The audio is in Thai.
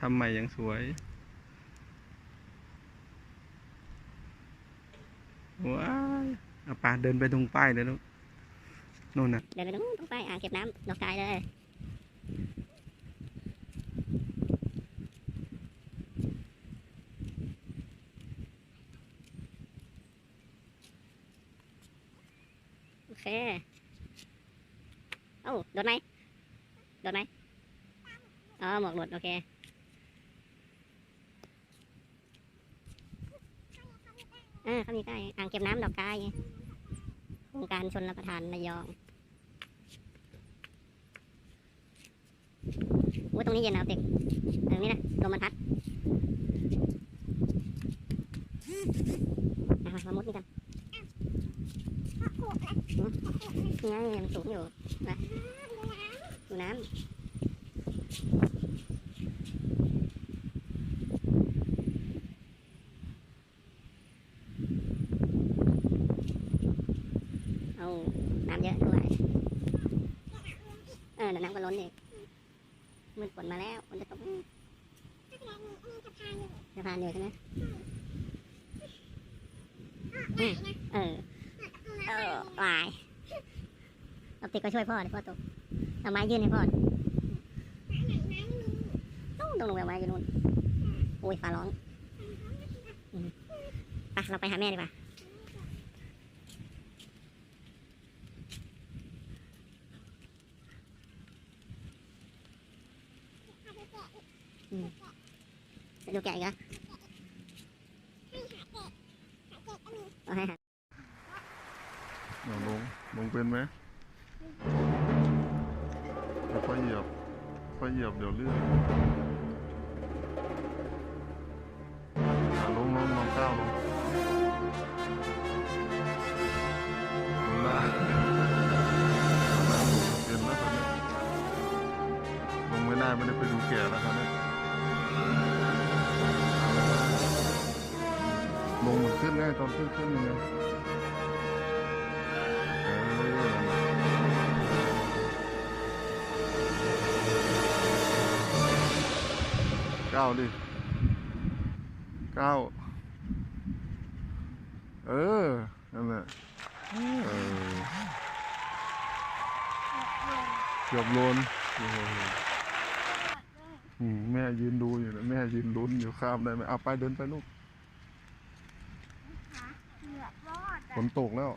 ทำใหม่อย่างสวย ว้ายเอาปาเดินไปตรงป้ายเลยลูกนู่นน่ะ เดินไปตรงนู้นตรงไปอ่างเก็บน้ำดอกกายเลย โอเค เอ้าโดนไหมโดนไหมอ๋อหมวกหลุดโอเค ออเขามีใกล้อ่างเก็บน้ำดอกกายไงโครงการชนรับประทานระยองอุ้ยตรงนี้เย็นนะเด็กตรงนี้นะลมมันพัดมามุดนี่กันนี่มันสูงอยู่นะดูน้ำ เอาน้ำเยอะด้วยเออเดี๋ยวน้ำก็ล้นอีกมืดฝนมาแล้วฝนจะตกสะพานอยู่ใช่ไหมอืมเออเออวายเอาติกก็ช่วยพ่อเดี๋ยวพ่อตกเอาไม้ยื่นให้พ่อต้องต้องลงไปเอาไม้อยู่นู่นโอ้ยฟ้าร้องอืมไปเราไปหาแม่ดีกว่า ดูแกะอีกเหรอเอาให้หาเอาลงลงเป็นไหมค่อยเหยียบค่อยเหยียบเดี๋ยวเลื่อนลงลงลงก้าวลงลงไม่ได้ไม่ได้ไปดูแก่แล้วครับ ขึ้นง่ายตอนขึ้นขึ้นยังไงเออก้าดิก้าเออ นั่นแหละเกือบโลนโอ้โหอืมแม่ยืนดูอยู่นะแม่ยืนลุ้นอยู่ข้ามได้ไหมเอาไปเดินไปลูก เหลือรอด ฝนตกแล้ว